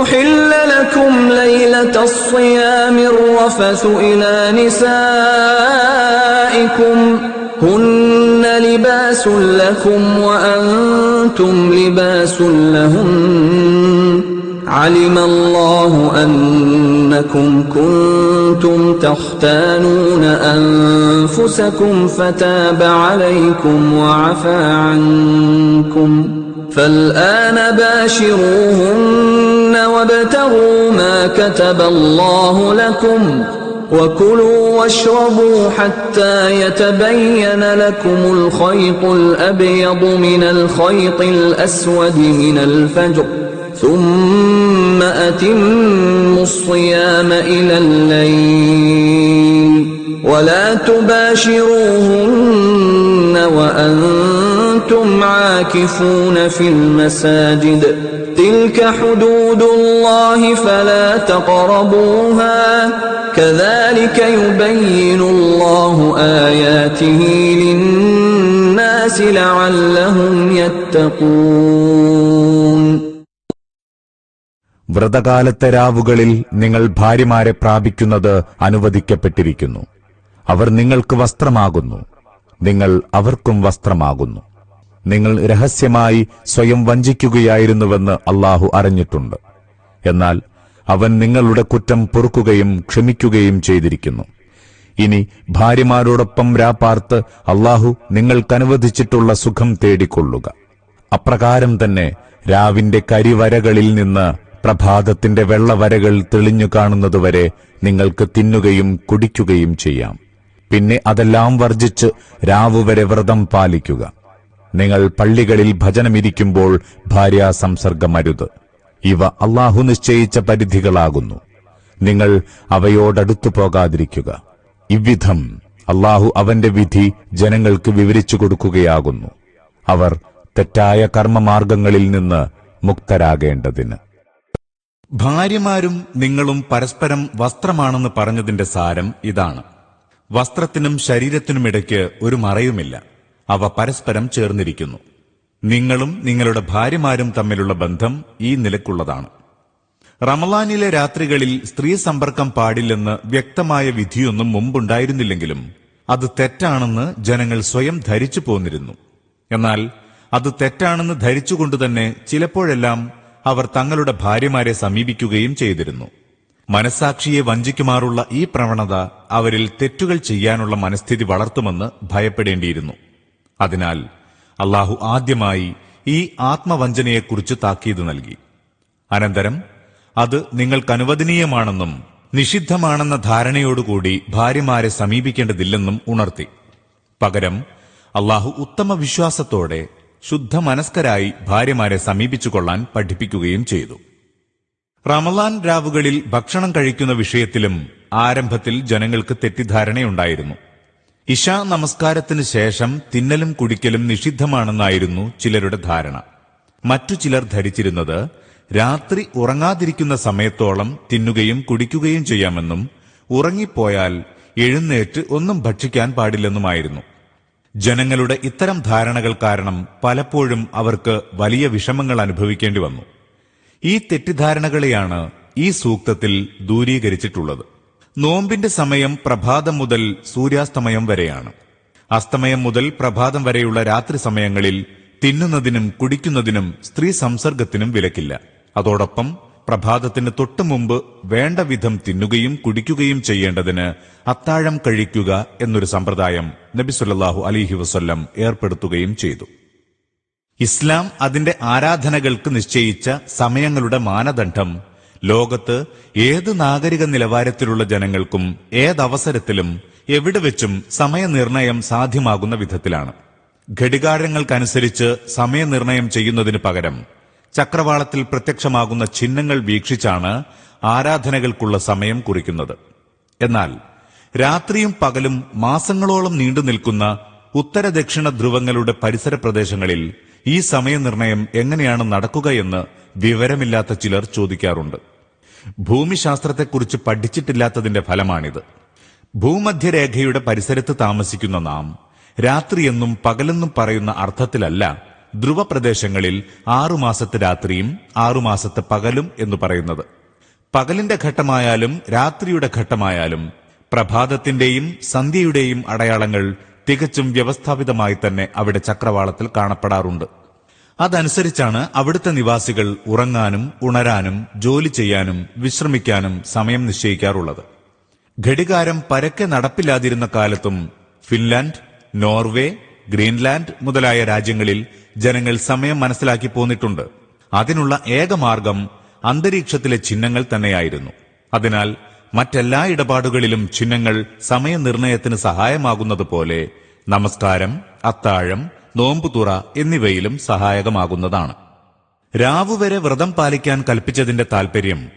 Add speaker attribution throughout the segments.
Speaker 1: أحل لكم ليلة الصيام الرفث إلى نسائكم هن لباس لكم وأنتم لباس لهن علم الله أنكم كنتم تختانون أنفسكم فتاب عليكم وعفى عنكم فالآن باشروهن وابتغوا ما كتب الله لكم وكلوا واشربوا حتى يتبين لكم الخيط الأبيض من الخيط الأسود من الفجر ثم أتموا الصيام إلى الليل. ولا تباشروهن وأنتم عاكفون في المساجد تلك حدود الله فلا تقربوها كذلك يبين الله آياته للناس لعلهم يتقون
Speaker 2: വ്രതകാലത്തെ രാവുകളിൽ നിങ്ങൾ ഭാര്യമാരെ പ്രാപിക്കുന്നത് അനുവദിക്കപ്പെട്ടിരിക്കുന്നു അവർ നിങ്ങൾക്ക് വസ്ത്രമാകുന്നു നിങ്ങൾ അവർക്കും വസ്ത്രമാകുന്നു നിങ്ങൾ രഹസ്യമായി സ്വയം വഞ്ചിക്കുകയായിരുന്നുവെന്ന് അള്ളാഹു അറിഞ്ഞിട്ടുണ്ട്. എന്നാൽ അവൻ നിങ്ങളുടെ കുറ്റം പൊറുക്കുകയും ക്ഷമിക്കുകയും ചെയ്തിരിക്കുന്നു. ഇനി ഭാര്യമാരോടൊപ്പം രാപ്പാർത്ത് അള്ളാഹു നിങ്ങൾക്കനുവദിച്ചിട്ടുള്ള സുഖം തേടിക്കൊള്ളുക. അപ്രകാരം തന്നെ രാവിന്റെ കരിവരകളിൽ നിന്ന് പ്രഭാതത്തിന്റെ വെള്ളവരകൾ തെളിഞ്ഞു കാണുന്നതുവരെ നിങ്ങൾക്ക് തിന്നുകയും കുടിക്കുകയും ചെയ്യാം. പിന്നെ അതെല്ലാം വർജിച്ച് രാവുവരെ വ്രതം പാലിക്കുക. നിങ്ങൾ പള്ളികളിൽ ഭജനമിരിക്കുമ്പോൾ ഭാര്യാ സംസർഗമരുത്. ഇവ അള്ളാഹു നിശ്ചയിച്ച പരിധികളാകുന്നു. നിങ്ങൾ അവയോടടുത്തു പോകാതിരിക്കുക. ഇவ்விധം അള്ളാഹു അവന്റെ വിധി ജനങ്ങൾക്ക് വിവരിച്ചു കൊടുക്കുകയാകുന്നു. അവർ തെറ്റായ കർമ്മമാർഗങ്ങളിൽ നിന്ന് മുക്തരാകേണ്ടതിന്.
Speaker 3: ഭാര്യമാരും നിങ്ങളും പരസ്പരം വസ്ത്രമാണെന്ന് പറഞ്ഞതിന്റെ സാരം ഇതാണ്. വസ്ത്രത്തിനും ശരീരത്തിനുമിടയ്ക്ക് ഒരു മറയുമില്ല. അവ പരസ്പരം ചേർന്നിരിക്കുന്നു. നിങ്ങളും നിങ്ങളുടെ ഭാര്യമാരും തമ്മിലുള്ള ബന്ധം ഈ നിലക്കുള്ളതാണ്. റമലാനിലെ രാത്രികളിൽ സ്ത്രീ സമ്പർക്കം പാടില്ലെന്ന് വ്യക്തമായ വിധിയൊന്നും മുമ്പുണ്ടായിരുന്നില്ലെങ്കിലും അത് തെറ്റാണെന്ന് ജനങ്ങൾ സ്വയം ധരിച്ചു പോന്നിരുന്നു. എന്നാൽ അത് തെറ്റാണെന്ന് ധരിച്ചുകൊണ്ടുതന്നെ ചിലപ്പോഴെല്ലാം അവർ തങ്ങളുടെ ഭാര്യമാരെ സമീപിക്കുകയും ചെയ്തിരുന്നു. മനസാക്ഷിയെ വഞ്ചിക്കുമാറുള്ള ഈ പ്രവണത അവരിൽ തെറ്റുകൾ ചെയ്യാനുള്ള മനസ്ഥിതി വളർത്തുമെന്ന് ഭയപ്പെടേണ്ടിയിരുന്നു. അതിനാൽ അള്ളാഹു ആദ്യമായി ഈ ആത്മവഞ്ചനയെക്കുറിച്ച് താക്കീത് നൽകി. അനന്തരം അത് നിങ്ങൾക്കനുവദനീയമാണെന്നും നിഷിദ്ധമാണെന്ന ധാരണയോടുകൂടി ഭാര്യമാരെ സമീപിക്കേണ്ടതില്ലെന്നും ഉണർത്തി. പകരം അള്ളാഹു ഉത്തമ വിശ്വാസത്തോടെ ശുദ്ധ മനസ്കരായി ഭാര്യമാരെ സമീപിച്ചുകൊള്ളാൻ പഠിപ്പിക്കുകയും ചെയ്തു. റമലാൻ രാവുകളിൽ ഭക്ഷണം കഴിക്കുന്ന വിഷയത്തിലും ആരംഭത്തിൽ ജനങ്ങൾക്ക് തെറ്റിദ്ധാരണയുണ്ടായിരുന്നു. ഇഷ നമസ്കാരത്തിന് ശേഷം തിന്നലും കുടിക്കലും നിഷിദ്ധമാണെന്നായിരുന്നു ചിലരുടെ ധാരണ. മറ്റു ചിലർ ധരിച്ചിരുന്നത് രാത്രി ഉറങ്ങാതിരിക്കുന്ന സമയത്തോളം തിന്നുകയും കുടിക്കുകയും ചെയ്യാമെന്നും ഉറങ്ങിപ്പോയാൽ എഴുന്നേറ്റ് ഒന്നും ഭക്ഷിക്കാൻ പാടില്ലെന്നുമായിരുന്നു. ജനങ്ങളുടെ ഇത്തരം ധാരണകൾ കാരണം പലപ്പോഴും അവർക്ക് വലിയ വിഷമങ്ങൾ അനുഭവിക്കേണ്ടി വന്നു. ഈ തെറ്റിദ്ധാരണകളെയാണ് ഈ സൂക്തത്തിൽ ദൂരീകരിച്ചിട്ടുള്ളത്. നോമ്പിന്റെ സമയം പ്രഭാതം മുതൽ സൂര്യാസ്തമയം വരെയാണ്. അസ്തമയം മുതൽ പ്രഭാതം വരെയുള്ള രാത്രി സമയങ്ങളിൽ തിന്നുന്നതിനും കുടിക്കുന്നതിനും സ്ത്രീ സംസർഗത്തിനും വിലക്കില്ല. അതോടൊപ്പം പ്രഭാതത്തിന് തൊട്ടു മുമ്പ് വേണ്ട വിധം തിന്നുകയും കുടിക്കുകയും ചെയ്യേണ്ടതിന് അത്താഴം കഴിക്കുക എന്നൊരു സമ്പ്രദായം നബി സല്ലല്ലാഹു അലിഹി വസ്ല്ലം ഏർപ്പെടുത്തുകയും ചെയ്തു. ഇസ്ലാം അതിന്റെ ആരാധനകൾക്ക് നിശ്ചയിച്ച സമയങ്ങളുടെ മാനദണ്ഡം ലോകത്ത് ഏത് നാഗരിക നിലവാരത്തിലുള്ള ജനങ്ങൾക്കും ഏതവസരത്തിലും എവിടെ വെച്ചും സമയനിർണയം സാധ്യമാകുന്ന വിധത്തിലാണ്. ഘടികാരങ്ങൾക്കനുസരിച്ച് സമയനിർണയം ചെയ്യുന്നതിന് പകരം ചക്രവാളത്തിൽ പ്രത്യക്ഷമാകുന്ന ചിഹ്നങ്ങൾ വീക്ഷിച്ചാണ് ആരാധനകൾക്കുള്ള സമയം കുറിക്കുന്നത്. എന്നാൽ രാത്രിയും പകലും മാസങ്ങളോളം നീണ്ടു നിൽക്കുന്ന ഉത്തര ദക്ഷിണ ധ്രുവങ്ങളുടെ പരിസര പ്രദേശങ്ങളിൽ ഈ സമയനിർണയം എങ്ങനെയാണ് നടക്കുകയെന്ന് വിവരമില്ലാത്ത ചിലർ ചോദിക്കാറുണ്ട്. ഭൂമിശാസ്ത്രത്തെക്കുറിച്ച് പഠിച്ചിട്ടില്ലാത്തതിന്റെ ഫലമാണിത്. ഭൂമധ്യരേഖയുടെ പരിസരത്ത് താമസിക്കുന്ന നാം രാത്രിയെന്നും പകലെന്നും പറയുന്ന അർത്ഥത്തിലല്ല ധ്രുവപ്രദേശങ്ങളിൽ ആറുമാസത്തെ രാത്രിയും ആറുമാസത്തെ പകലും എന്ന് പറയുന്നത്. പകലിന്റെ ഘട്ടമായാലും രാത്രിയുടെ ഘട്ടമായാലും പ്രഭാതത്തിന്റെയും സന്ധ്യയുടെയും അടയാളങ്ങൾ തികച്ചും വ്യവസ്ഥാപിതമായി തന്നെ അവിടെ ചക്രവാളത്തിൽ കാണപ്പെടാറുണ്ട്. അതനുസരിച്ചാണ് അവിടുത്തെ നിവാസികൾ ഉറങ്ങാനും ഉണരാനും ജോലി ചെയ്യാനും വിശ്രമിക്കാനും സമയം നിശ്ചയിക്കാറുള്ളത്. ഘടികാരം പരക്കെ നടപ്പില്ലാതിരുന്ന കാലത്തും ഫിൻലാൻഡ് നോർവേ ഗ്രീൻലാൻഡ് മുതലായ രാജ്യങ്ങളിൽ ജനങ്ങൾ സമയം മനസ്സിലാക്കി പോന്നിട്ടുണ്ട്. അതിനുള്ള ഏക മാർഗം അന്തരീക്ഷത്തിലെ ചിഹ്നങ്ങൾ തന്നെയായിരുന്നു. അതിനാൽ മറ്റെല്ലാ ഇടപാടുകളിലും ചിഹ്നങ്ങൾ സമയനിർണയത്തിന് സഹായമാകുന്നത് പോലെ നമസ്കാരം അത്താഴം നോമ്പുതുറ എന്നിവയിലും സഹായകമാകുന്നതാണ്. രാവുവരെ വ്രതം പാലിക്കാൻ കൽപ്പിച്ചതിന്റെ താൽപര്യം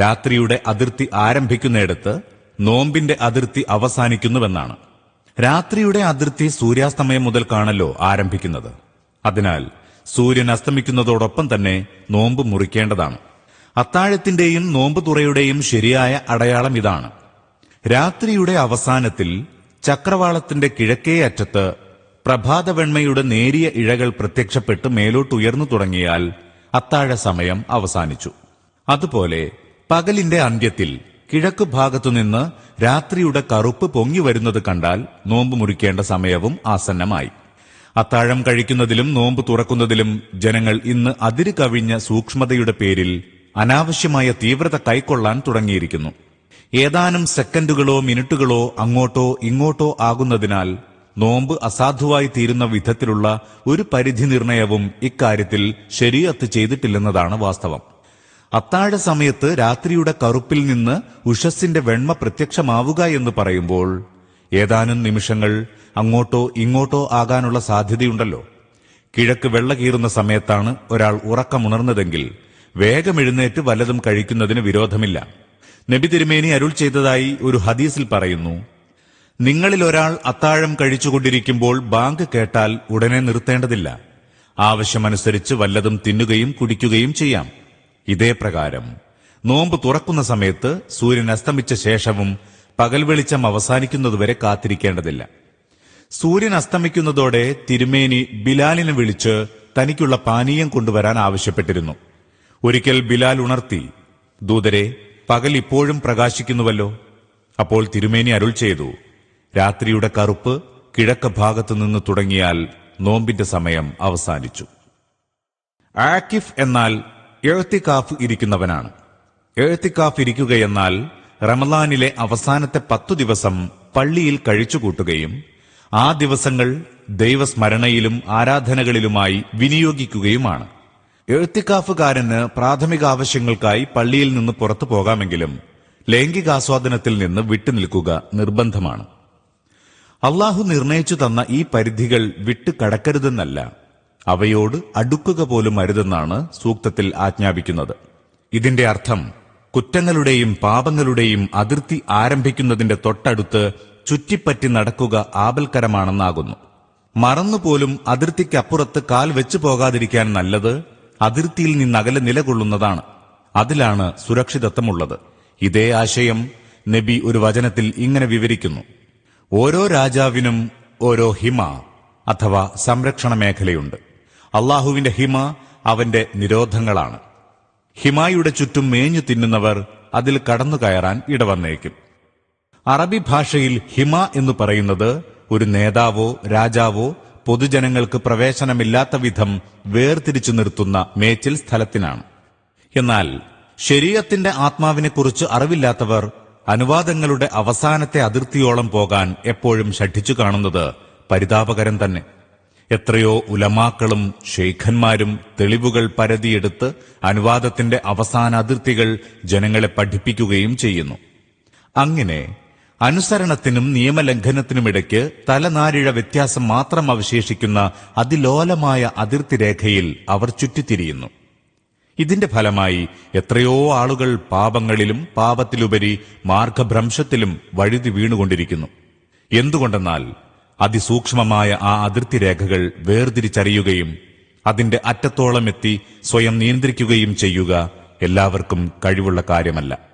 Speaker 3: രാത്രിയുടെ അതിർത്തി ആരംഭിക്കുന്നിടത്ത് നോമ്പിന്റെ അതിർത്തി അവസാനിക്കുന്നുവെന്നാണ്. രാത്രിയുടെ അതിർത്തി സൂര്യാസ്തമയം മുതൽക്കാണല്ലോ ആരംഭിക്കുന്നത്. അതിനാൽ സൂര്യൻ അസ്തമിക്കുന്നതോടൊപ്പം തന്നെ നോമ്പ് മുറിക്കേണ്ടതാണ്. അത്താഴത്തിന്റെയും നോമ്പ് തുറയുടെയും ശരിയായ അടയാളം ഇതാണ്. രാത്രിയുടെ അവസാനത്തിൽ ചക്രവാളത്തിന്റെ കിഴക്കേ അറ്റത്ത് പ്രഭാതവെണ്മയുടെ നേരിയ ഇഴകൾ പ്രത്യക്ഷപ്പെട്ട് മേലോട്ടുയർന്നു തുടങ്ങിയാൽ അത്താഴ സമയം അവസാനിച്ചു. അതുപോലെ പകലിന്റെ അന്ത്യത്തിൽ കിഴക്ക് ഭാഗത്തുനിന്ന് രാത്രിയുടെ കറുപ്പ് പൊങ്ങി വരുന്നത് കണ്ടാൽ നോമ്പ് മുറിക്കേണ്ട സമയവും ആസന്നമായി. അത്താഴം കഴിക്കുന്നതിലും നോമ്പ് തുറക്കുന്നതിലും ജനങ്ങൾ ഇന്ന് അതിര് കവിഞ്ഞ സൂക്ഷ്മതയുടെ പേരിൽ അനാവശ്യമായ തീവ്രത കൈക്കൊള്ളാൻ തുടങ്ങിയിരിക്കുന്നു. ഏതാനും സെക്കൻഡുകളോ മിനിറ്റുകളോ അങ്ങോട്ടോ ഇങ്ങോട്ടോ ആകുന്നതിനാൽ നോമ്പ് അസാധുവായി തീരുന്ന വിധത്തിലുള്ള ഒരു പരിധി നിർണയവും ഇക്കാര്യത്തിൽ ശരിയത്ത് ചെയ്തിട്ടില്ലെന്നതാണ് വാസ്തവം. അത്താഴ സമയത്ത് രാത്രിയുടെ കറുപ്പിൽ നിന്ന് ഉഷസ്സിന്റെ വെണ്മ പ്രത്യക്ഷമാവുക എന്ന് പറയുമ്പോൾ ഏതാനും നിമിഷങ്ങൾ അങ്ങോട്ടോ ഇങ്ങോട്ടോ ആകാനുള്ള സാധ്യതയുണ്ടല്ലോ. കിഴക്ക് വെള്ള കീറുന്ന സമയത്താണ് ഒരാൾ ഉറക്കമുണർന്നതെങ്കിൽ വേഗം എഴുന്നേറ്റ് വല്ലതും കഴിക്കുന്നതിന് വിരോധമില്ല. നബി തിരുമേനി അരുൾ ചെയ്തതായി ഒരു ഹദീസിൽ പറയുന്നു നിങ്ങളിൽ ഒരാൾ അത്താഴം കഴിച്ചുകൊണ്ടിരിക്കുമ്പോൾ ബാങ്ക് കേട്ടാൽ ഉടനെ നിർത്തേണ്ടതില്ല. ആവശ്യമനുസരിച്ച് വല്ലതും തിന്നുകയും കുടിക്കുകയും ചെയ്യാം. ഇതേ പ്രകാരം നോമ്പ് തുറക്കുന്ന സമയത്ത് സൂര്യൻ അസ്തമിച്ച ശേഷവും പകൽ വെളിച്ചം അവസാനിക്കുന്നതുവരെ കാത്തിരിക്കേണ്ടതില്ല. സൂര്യൻ അസ്തമിക്കുന്നതോടെ തിരുമേനി ബിലാലിനെ വിളിച്ച് തനിക്കുള്ള പാനീയം കൊണ്ടുവരാൻ ആവശ്യപ്പെട്ടിരുന്നു. ഒരിക്കൽ ബിലാൽ ഉണർത്തി ദൂതരെ പകൽ ഇപ്പോഴും പ്രകാശിക്കുന്നുവല്ലോ. അപ്പോൾ തിരുമേനി അരുൾ ചെയ്തു രാത്രിയുടെ കറുപ്പ് കിഴക്ക ഭാഗത്തു നിന്ന് തുടങ്ങിയാൽ നോമ്പിന്റെ സമയം അവസാനിച്ചു. ആക്കിഫ് എന്നാൽ എഴുത്തിക്കാഫ് ഇരിക്കുന്നവനാണ്. എഴുത്തിക്കാഫ് ഇരിക്കുകയെന്നാൽ റമലാനിലെ അവസാനത്തെ പത്തു ദിവസം പള്ളിയിൽ കഴിച്ചുകൂട്ടുകയും ആ ദിവസങ്ങൾ ദൈവസ്മരണയിലും ആരാധനകളിലുമായി വിനിയോഗിക്കുകയുമാണ്. എഴുത്തിക്കാഫുകാരന് പ്രാഥമിക ആവശ്യങ്ങൾക്കായി പള്ളിയിൽ നിന്ന് പുറത്തു പോകാമെങ്കിലും ലൈംഗികാസ്വാദനത്തിൽ നിന്ന് വിട്ടുനിൽക്കുക നിർബന്ധമാണ്. അള്ളാഹു നിർണയിച്ചു തന്ന ഈ പരിധികൾ വിട്ടു കടക്കരുതെന്നല്ല. അവയോട് അടുക്കുക പോലും അരുതെന്നാണ് സൂക്തത്തിൽ ആജ്ഞാപിക്കുന്നത്. ഇതിന്റെ അർത്ഥം കുറ്റങ്ങളുടെയും പാപങ്ങളുടെയും അതിർത്തി ആരംഭിക്കുന്നതിന്റെ തൊട്ടടുത്ത് ചുറ്റിപ്പറ്റി നടക്കുക ആപൽക്കരമാണെന്നാകുന്നു. മറന്നുപോലും അതിർത്തിക്കപ്പുറത്ത് കാൽ വെച്ചു പോകാതിരിക്കാൻ നല്ലത് അതിർത്തിയിൽ നിന്നകലെ നിലകൊള്ളുന്നതാണ്. അതിലാണ് സുരക്ഷിതത്വമുള്ളത്. ഇതേ ആശയം നബി ഒരു വചനത്തിൽ ഇങ്ങനെ വിവരിക്കുന്നു. ഓരോ രാജാവിനും ഓരോ ഹിമ അഥവാ സംരക്ഷണ മേഖലയുണ്ട്. അള്ളാഹുവിന്റെ ഹിമ അവന്റെ നിരോധങ്ങളാണ്. ഹിമായുടെ ചുറ്റും മേഞ്ഞു തിന്നുന്നവർ അതിൽ കടന്നു കയറാൻ ഇടവന്നേക്കും. അറബി ഭാഷയിൽ ഹിമ എന്ന് പറയുന്നത് ഒരു നേതാവോ രാജാവോ പൊതുജനങ്ങൾക്ക് പ്രവേശനമില്ലാത്ത വിധം വേർതിരിച്ചു നിർത്തുന്ന മേച്ചിൽ സ്ഥലത്തിനാണ്. എന്നാൽ ശരീരത്തിന്റെ ആത്മാവിനെക്കുറിച്ച് അറിവില്ലാത്തവർ അനുവാദങ്ങളുടെ അവസാനത്തെ അതിർത്തിയോളം പോകാൻ എപ്പോഴും ഷഠിച്ചു കാണുന്നത് പരിതാപകരം തന്നെ. എത്രയോ ഉലമാക്കളും ഷെയ്ഖന്മാരും തെളിവുകൾ പരതിയെടുത്ത് അനുവാദത്തിന്റെ അവസാന അതിർത്തികൾ ജനങ്ങളെ പഠിപ്പിക്കുകയും ചെയ്യുന്നു. അങ്ങനെ അനുസരണത്തിനും നിയമലംഘനത്തിനുമിടയ്ക്ക് തലനാരിഴ വ്യത്യാസം മാത്രം അവശേഷിക്കുന്ന അതിലോലമായ അതിർത്തി രേഖയിൽ അവർ ചുറ്റിത്തിരിയുന്നു. ഇതിന്റെ ഫലമായി എത്രയോ ആളുകൾ പാപങ്ങളിലും പാപത്തിലുപരി മാർഗഭ്രംശത്തിലും വഴുതി വീണുകൊണ്ടിരിക്കുന്നു. എന്തുകൊണ്ടെന്നാൽ അതിസൂക്ഷ്മമായ ആ അതിർത്തി രേഖകൾ വേർതിരിച്ചറിയുകയും അതിന്റെ അറ്റത്തോളം എത്തി സ്വയം നിയന്ത്രിക്കുകയും ചെയ്യുക എല്ലാവർക്കും കഴിവുള്ള കാര്യമല്ല.